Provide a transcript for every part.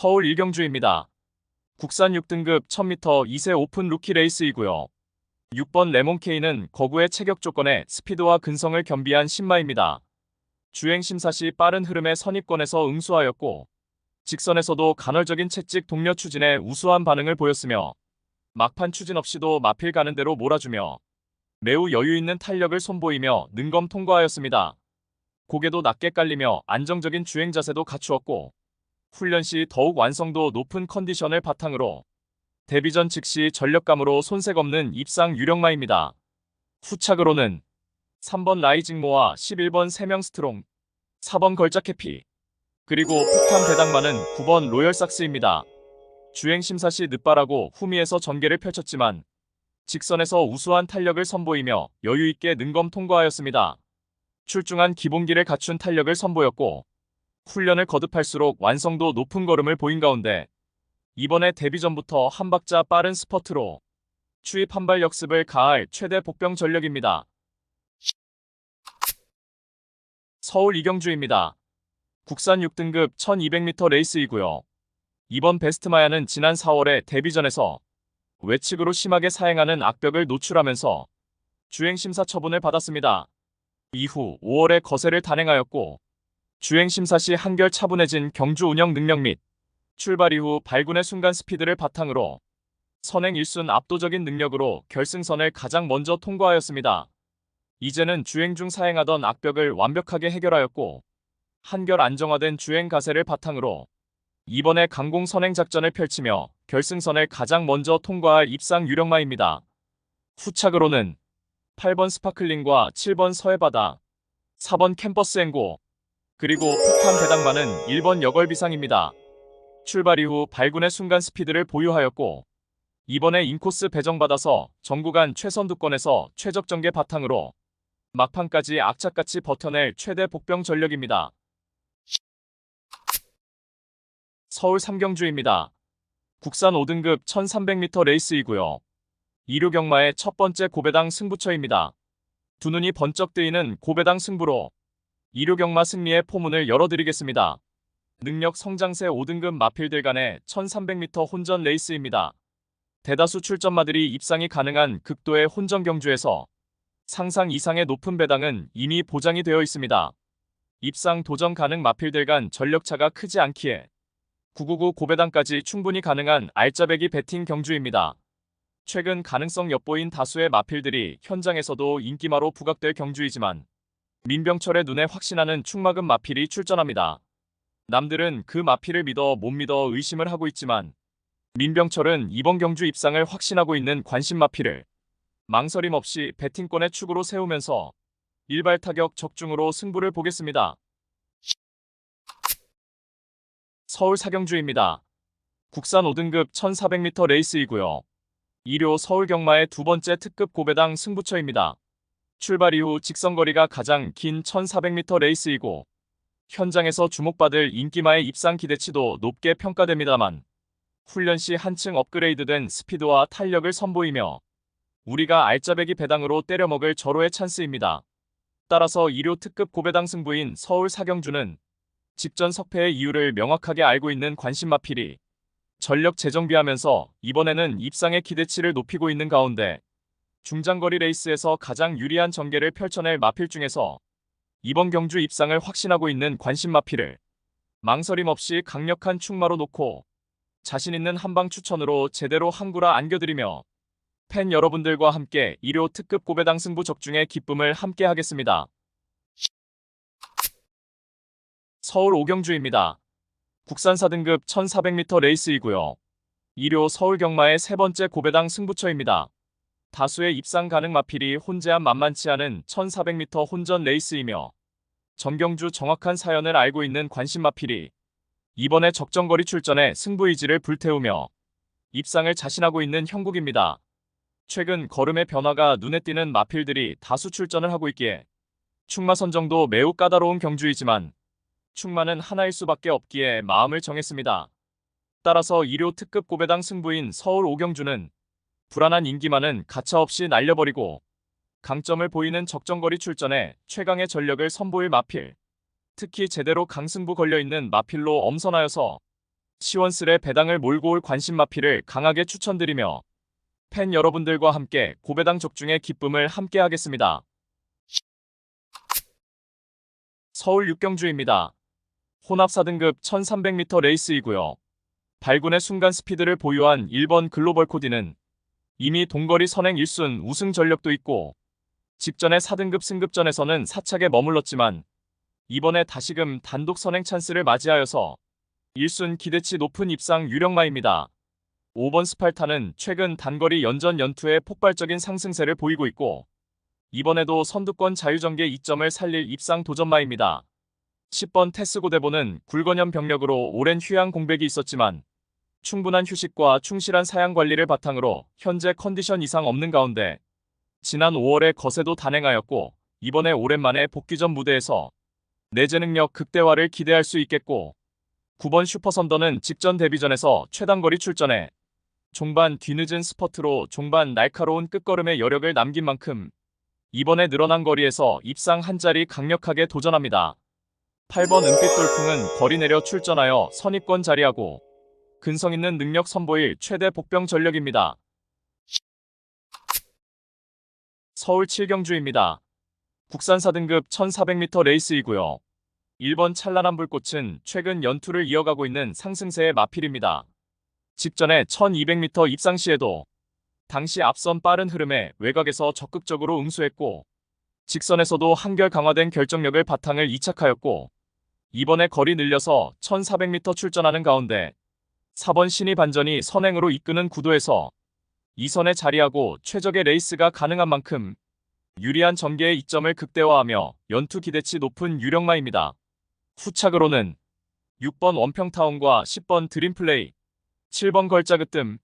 서울 일경주입니다. 국산 6등급 1000m 2세 오픈 루키 레이스이고요. 6번 레몬케이는 거구의 체격 조건에 스피드와 근성을 겸비한 신마입니다. 주행 심사 시 빠른 흐름의 선입권에서 응수하였고 직선에서도 간헐적인 채찍 동력 추진에 우수한 반응을 보였으며 막판 추진 없이도 마필 가는 대로 몰아주며 매우 여유 있는 탄력을 선보이며 능검 통과하였습니다. 고개도 낮게 깔리며 안정적인 주행 자세도 갖추었고 훈련 시 더욱 완성도 높은 컨디션을 바탕으로 데뷔 전 즉시 전력감으로 손색 없는 입상 유력마입니다. 후착으로는 3번 라이징모와 11번 세명 스트롱, 4번 걸작 해피, 그리고 폭탄 배당만은 9번 로열삭스입니다. 주행 심사 시 늦바라고 후미에서 전개를 펼쳤지만 직선에서 우수한 탄력을 선보이며 여유 있게 능검 통과하였습니다. 출중한 기본기를 갖춘 탄력을 선보였고 훈련을 거듭할수록 완성도 높은 걸음을 보인 가운데 이번에 데뷔 전부터 한 박자 빠른 스퍼트로 추입 한발 역습을 가할 최대 복병 전력입니다. 서울 이경주입니다. 국산 6등급 1200m 레이스이고요. 이번 베스트마야는 지난 4월에 데뷔전에서 외측으로 심하게 사행하는 악벽을 노출하면서 주행심사 처분을 받았습니다. 이후 5월에 거세를 단행하였고 주행심사 시 한결 차분해진 경주 운영 능력 및 출발 이후 발군의 순간 스피드를 바탕으로 선행 1순 압도적인 능력으로 결승선을 가장 먼저 통과하였습니다. 이제는 주행 중 사행하던 악벽을 완벽하게 해결하였고 한결 안정화된 주행 가세를 바탕으로 이번에 강공 선행 작전을 펼치며 결승선을 가장 먼저 통과할 입상 유력마입니다. 후착으로는 8번 스파클링과 7번 서해바다, 4번 캠퍼스 앵고, 그리고 폭탄 배당만은 1번 여걸비상입니다. 출발 이후 발군의 순간 스피드를 보유하였고 이번에 인코스 배정받아서 전구간 최선두권에서 최적 전개 바탕으로 막판까지 악착같이 버텨낼 최대 복병 전력입니다. 서울 삼경주입니다. 국산 5등급 1300m 레이스이고요. 이류 경마의 첫 번째 고배당 승부처입니다. 두 눈이 번쩍 뜨이는 고배당 승부로 이류 경마 승리의 포문을 열어드리겠습니다. 능력 성장세 5등급 마필들 간의 1300m 혼전 레이스입니다. 대다수 출전마들이 입상이 가능한 극도의 혼전 경주에서 상상 이상의 높은 배당은 이미 보장이 되어 있습니다. 입상 도전 가능 마필들 간 전력차가 크지 않기에 999 고배당까지 충분히 가능한 알짜배기 배팅 경주입니다. 최근 가능성 엿보인 다수의 마필들이 현장에서도 인기마로 부각될 경주이지만 민병철의 눈에 확신하는 충막은 마필이 출전합니다. 남들은 그 마필을 믿어 못 믿어 의심을 하고 있지만 민병철은 이번 경주 입상을 확신하고 있는 관심 마필을 망설임 없이 배팅권의 축으로 세우면서 일발 타격 적중으로 승부를 보겠습니다. 서울 사경주입니다. 국산 5등급 1400m 레이스이고요. 2료 서울 경마의 두 번째 특급 고배당 승부처입니다. 출발 이후 직선거리가 가장 긴 1400m 레이스이고 현장에서 주목받을 인기마의 입상 기대치도 높게 평가됩니다만 훈련 시 한층 업그레이드된 스피드와 탄력을 선보이며 우리가 알짜배기 배당으로 때려먹을 절호의 찬스입니다. 따라서 2료 특급 고배당 승부인 서울 사경주는 직전 석패의 이유를 명확하게 알고 있는 관심마필이 전력 재정비하면서 이번에는 입상의 기대치를 높이고 있는 가운데 중장거리 레이스에서 가장 유리한 전개를 펼쳐낼 마필 중에서 이번 경주 입상을 확신하고 있는 관심 마필을 망설임 없이 강력한 충마로 놓고 자신 있는 한방 추천으로 제대로 항구라 안겨드리며 팬 여러분들과 함께 1호 특급 고배당 승부 적중의 기쁨을 함께 하겠습니다. 서울 오경주입니다. 국산 4등급 1400m 레이스이고요. 2료 서울 경마의 세 번째 고배당 승부처입니다. 다수의 입상 가능 마필이 혼재한 만만치 않은 1400m 혼전 레이스이며 정경주 정확한 사연을 알고 있는 관심 마필이 이번에 적정거리 출전에 승부 의지를 불태우며 입상을 자신하고 있는 형국입니다. 최근 걸음의 변화가 눈에 띄는 마필들이 다수 출전을 하고 있기에 충마 선정도 매우 까다로운 경주이지만 충마는 하나일 수밖에 없기에 마음을 정했습니다. 따라서 2료 특급 고배당 승부인 서울 오경주는 불안한 인기만은 가차없이 날려버리고 강점을 보이는 적정거리 출전에 최강의 전력을 선보일 마필, 특히 제대로 강승부 걸려있는 마필로 엄선하여서 시원스레 배당을 몰고 올 관심 마피를 강하게 추천드리며 팬 여러분들과 함께 고배당 적중의 기쁨을 함께 하겠습니다. 서울 육경주입니다. 혼합 4등급 1300m 레이스이고요. 발군의 순간 스피드를 보유한 1번 글로벌 코디는 이미 동거리 선행 1순 우승 전력도 있고 직전의 4등급 승급전에서는 사착에 머물렀지만 이번에 다시금 단독 선행 찬스를 맞이하여서 1순 기대치 높은 입상 유력마입니다. 5번 스팔타는 최근 단거리 연전 연투에 폭발적인 상승세를 보이고 있고 이번에도 선두권 자유전개 2점을 살릴 입상 도전마입니다. 10번 테스고대보는 굴건염 병력으로 오랜 휴양 공백이 있었지만 충분한 휴식과 충실한 사양 관리를 바탕으로 현재 컨디션 이상 없는 가운데 지난 5월에 거세도 단행하였고 이번에 오랜만에 복귀전 무대에서 내재 능력 극대화를 기대할 수 있겠고 9번 슈퍼선더는 직전 데뷔전에서 최단거리 출전해 종반 뒤늦은 스퍼트로 종반 날카로운 끝걸음의 여력을 남긴 만큼 이번에 늘어난 거리에서 입상 한 자리 강력하게 도전합니다. 8번 은빛 돌풍은 거리 내려 출전하여 선입권 자리하고 근성 있는 능력 선보일 최대 복병 전력입니다. 서울 7경주입니다. 국산 4등급 1400m 레이스이고요. 1번 찬란한 불꽃은 최근 연투를 이어가고 있는 상승세의 마필입니다. 직전에 1200m 입상 시에도 당시 앞선 빠른 흐름에 외곽에서 적극적으로 응수했고 직선에서도 한결 강화된 결정력을 바탕을 이착하였고 이번에 거리 늘려서 1400m 출전하는 가운데 4번 신이 반전이 선행으로 이끄는 구도에서 2선에 자리하고 최적의 레이스가 가능한 만큼 유리한 전개의 이점을 극대화하며 연투 기대치 높은 유력마입니다. 후착으로는 6번 원평타운과 10번 드림플레이, 7번 걸자그뜸,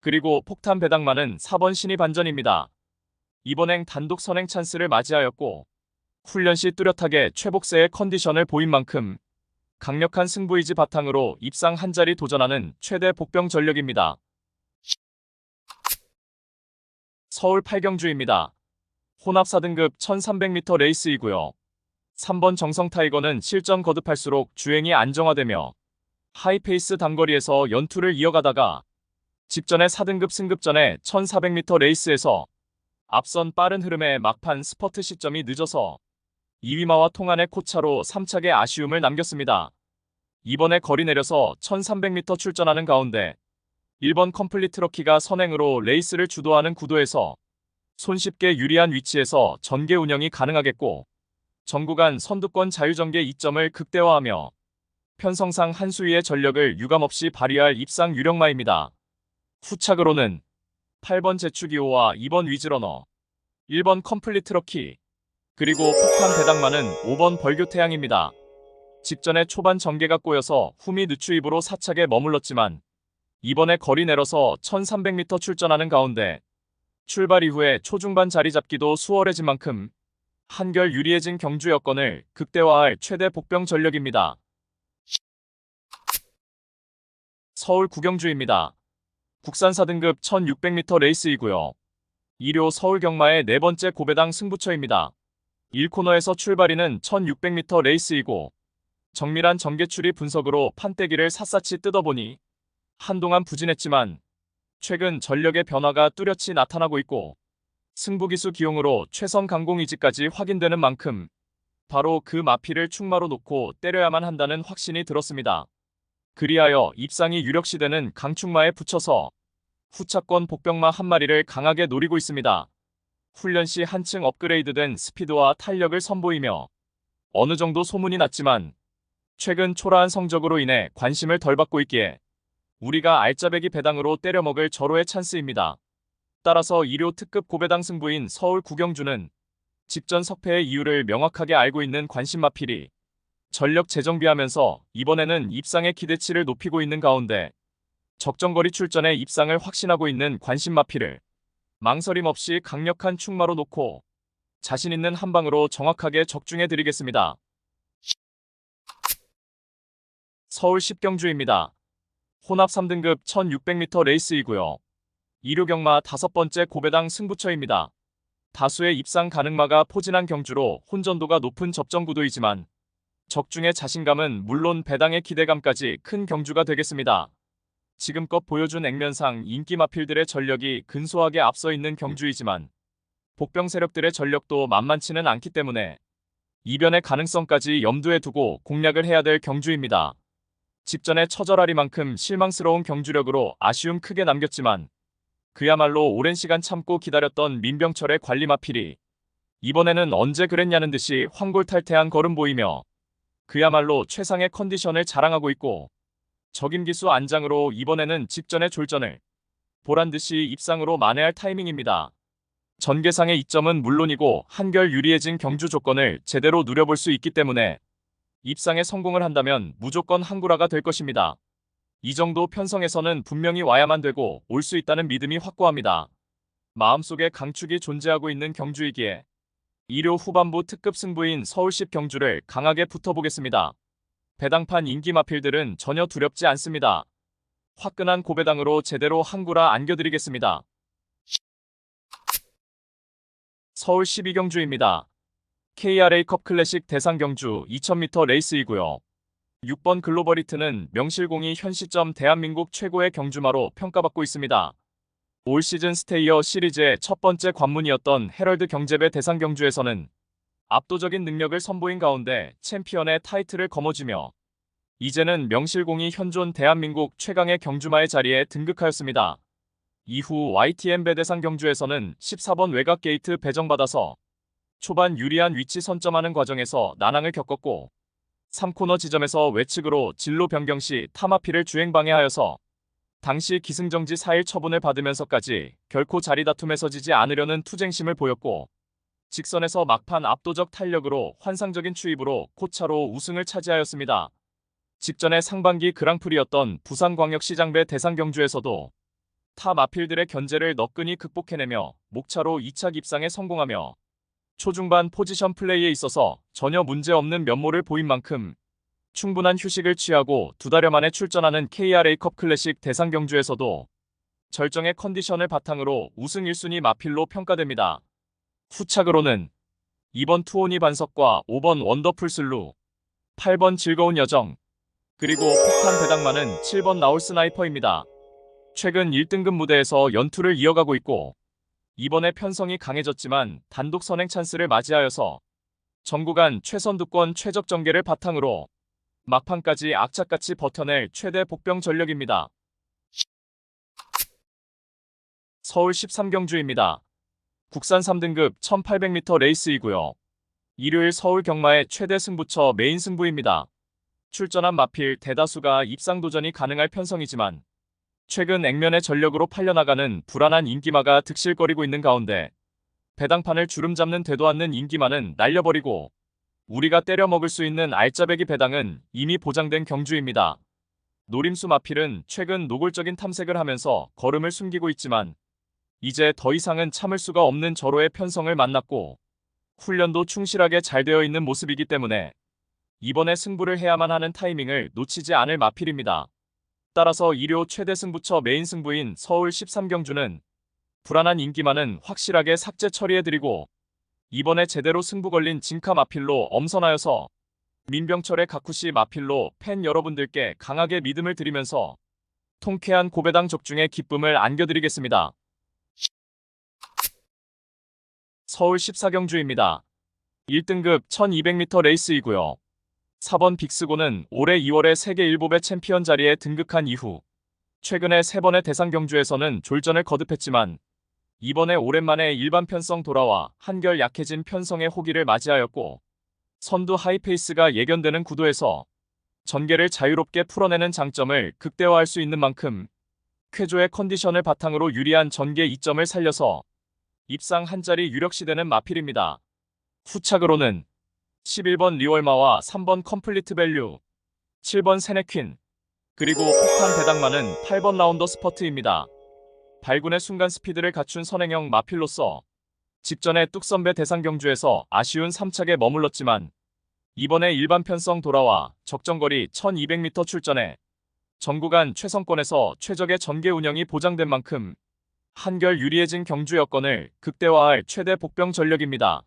그리고 폭탄 배당만은 4번 신이 반전입니다. 이번행 단독 선행 찬스를 맞이하였고 훈련 시 뚜렷하게 최복세의 컨디션을 보인 만큼 강력한 승부의지 바탕으로 입상 한 자리 도전하는 최대 복병 전력입니다. 서울 8경주입니다. 혼합 4등급 1300m 레이스이고요. 3번 정성 타이거는 실전 거듭할수록 주행이 안정화되며 하이페이스 단거리에서 연투를 이어가다가 직전의 4등급 승급 전에 1400m 레이스에서 앞선 빠른 흐름의 막판 스퍼트 시점이 늦어서 이위마와 통안의 코차로 3착의 아쉬움을 남겼습니다. 이번에 거리 내려서 1300m 출전하는 가운데 1번 컴플리트 러키가 선행으로 레이스를 주도하는 구도에서 손쉽게 유리한 위치에서 전개 운영이 가능하겠고 전구간 선두권 자유전개 2점을 극대화하며 편성상 한 수위의 전력을 유감없이 발휘할 입상 유력마입니다. 후착으로는 8번 제추기호와 2번 위즈러너, 1번 컴플리트 러키, 그리고 폭탄 배당만은 5번 벌교태양입니다. 직전에 초반 전개가 꼬여서 후미 누추입으로 사착에 머물렀지만 이번에 거리 내려서 1300m 출전하는 가운데 출발 이후에 초중반 자리 잡기도 수월해진 만큼 한결 유리해진 경주 여건을 극대화할 최대 복병 전력입니다. 서울 구경주입니다. 국산 4등급 1600m 레이스이고요. 2료 서울 경마의 네 번째 고배당 승부처입니다. 1코너에서 출발이는 1600m 레이스이고 정밀한 전개추리 분석으로 판때기를 샅샅이 뜯어보니 한동안 부진했지만 최근 전력의 변화가 뚜렷이 나타나고 있고 승부기수 기용으로 최선 강공이지까지 확인되는 만큼 바로 그 마피를 충마로 놓고 때려야만 한다는 확신이 들었습니다. 그리하여 입상이 유력시되는 강충마에 붙여서 후차권 복병마 한 마리를 강하게 노리고 있습니다. 훈련 시 한층 업그레이드된 스피드와 탄력을 선보이며 어느 정도 소문이 났지만 최근 초라한 성적으로 인해 관심을 덜 받고 있기에 우리가 알짜배기 배당으로 때려먹을 절호의 찬스입니다. 따라서 2료 특급 고배당 승부인 서울 구경주는 직전 석패의 이유를 명확하게 알고 있는 관심마필이 전력 재정비하면서 이번에는 입상의 기대치를 높이고 있는 가운데 적정거리 출전에 입상을 확신하고 있는 관심마필을 망설임 없이 강력한 충마로 놓고 자신 있는 한 방으로 정확하게 적중해 드리겠습니다. 서울 10경주입니다. 혼합 3등급 1600m 레이스이고요. 2류 경마 다섯 번째 고배당 승부처입니다. 다수의 입상 가능마가 포진한 경주로 혼전도가 높은 접전 구도이지만 적중의 자신감은 물론 배당의 기대감까지 큰 경주가 되겠습니다. 지금껏 보여준 액면상 인기 마필들의 전력이 근소하게 앞서 있는 경주이지만 복병 세력들의 전력도 만만치는 않기 때문에 이변의 가능성까지 염두에 두고 공략을 해야 될 경주입니다. 직전에 처절하리만큼 실망스러운 경주력으로 아쉬움 크게 남겼지만 그야말로 오랜 시간 참고 기다렸던 민병철의 관리 마필이 이번에는 언제 그랬냐는 듯이 황골탈퇴한 걸음 보이며 그야말로 최상의 컨디션을 자랑하고 있고 적임기수 안장으로 이번에는 직전의 졸전을 보란듯이 입상으로 만회할 타이밍입니다. 전개상의 이점은 물론이고 한결 유리해진 경주 조건을 제대로 누려볼 수 있기 때문에 입상에 성공을 한다면 무조건 항구라가 될 것입니다. 이 정도 편성에서는 분명히 와야만 되고 올 수 있다는 믿음이 확고합니다. 마음속에 강축이 존재하고 있는 경주이기에 2료 후반부 특급 승부인 서울시 경주를 강하게 붙어보겠습니다. 배당판 인기 마필들은 전혀 두렵지 않습니다. 화끈한 고배당으로 제대로 항구라 안겨드리겠습니다. 서울 12경주입니다. KRA컵 클래식 대상 경주 2000m 레이스이고요. 6번 글로벌히트는 명실공히 현 시점 대한민국 최고의 경주마로 평가받고 있습니다. 올 시즌 스테이어 시리즈의 첫 번째 관문이었던 헤럴드 경제배 대상 경주에서는 압도적인 능력을 선보인 가운데 챔피언의 타이틀을 거머쥐며 이제는 명실공히 현존 대한민국 최강의 경주마의 자리에 등극하였습니다. 이후 YTN 배대상 경주에서는 14번 외곽 게이트 배정받아서 초반 유리한 위치 선점하는 과정에서 난항을 겪었고 3코너 지점에서 외측으로 진로 변경 시 타마피를 주행 방해하여서 당시 기승정지 4일 처분을 받으면서까지 결코 자리 다툼에 서 지지 않으려는 투쟁심을 보였고 직선에서 막판 압도적 탄력으로 환상적인 추입으로 코차로 우승을 차지하였습니다. 직전에 상반기 그랑프리였던 부산광역시장배 대상경주에서도 타 마필들의 견제를 너끈히 극복해내며 목차로 2차 입상에 성공하며 초중반 포지션 플레이에 있어서 전혀 문제없는 면모를 보인 만큼 충분한 휴식을 취하고 두 달여 만에 출전하는 KRA컵 클래식 대상 경주에서도 절정의 컨디션을 바탕으로 우승 1순위 마필로 평가됩니다. 후착으로는 2번 투오니 반석과 5번 원더풀 슬루, 8번 즐거운 여정, 그리고 폭탄 배당만은 7번 나올 스나이퍼입니다. 최근 1등급 무대에서 연투를 이어가고 있고 이번에 편성이 강해졌지만 단독 선행 찬스를 맞이하여서 전구간 최선 두권 최적 전개를 바탕으로 막판까지 악착같이 버텨낼 최대 복병 전력입니다. 서울 13경주입니다. 국산 3등급 1800m 레이스이고요. 일요일 서울 경마의 최대 승부처 메인 승부입니다. 출전한 마필 대다수가 입상 도전이 가능할 편성이지만 최근 액면의 전력으로 팔려나가는 불안한 인기마가 득실거리고 있는 가운데 배당판을 주름 잡는 되도 않는 인기마는 날려버리고 우리가 때려 먹을 수 있는 알짜배기 배당은 이미 보장된 경주입니다. 노림수 마필은 최근 노골적인 탐색을 하면서 걸음을 숨기고 있지만 이제 더 이상은 참을 수가 없는 절호의 편성을 만났고 훈련도 충실하게 잘 되어 있는 모습이기 때문에 이번에 승부를 해야만 하는 타이밍을 놓치지 않을 마필입니다. 따라서 2료 최대 승부처 메인 승부인 서울 13경주는 불안한 인기만은 확실하게 삭제 처리해드리고 이번에 제대로 승부 걸린 진카 마필로 엄선하여서 민병철의 가쿠시 마필로 팬 여러분들께 강하게 믿음을 드리면서 통쾌한 고배당 적중의 기쁨을 안겨드리겠습니다. 서울 14경주입니다. 1등급 1200m 레이스이고요. 4번 빅스고는 올해 2월에 세계 일보배 챔피언 자리에 등극한 이후 최근에 3번의 대상 경주에서는 졸전을 거듭했지만 이번에 오랜만에 일반 편성 돌아와 한결 약해진 편성의 호기를 맞이하였고 선두 하이페이스가 예견되는 구도에서 전개를 자유롭게 풀어내는 장점을 극대화할 수 있는 만큼 쾌조의 컨디션을 바탕으로 유리한 전개 이점을 살려서 입상 한 자리 유력시되는 마필입니다. 후착으로는 11번 리월마와 3번 컴플리트 밸류, 7번 세네퀸, 그리고 폭탄 배당만은 8번 라운더 스퍼트입니다. 발군의 순간 스피드를 갖춘 선행형 마필로서 직전에 뚝선배 대상 경주에서 아쉬운 3착에 머물렀지만 이번에 일반 편성 돌아와 적정거리 1200m 출전에 전구간 최선권에서 최적의 전개 운영이 보장된 만큼 한결 유리해진 경주 여건을 극대화할 최대 복병 전력입니다.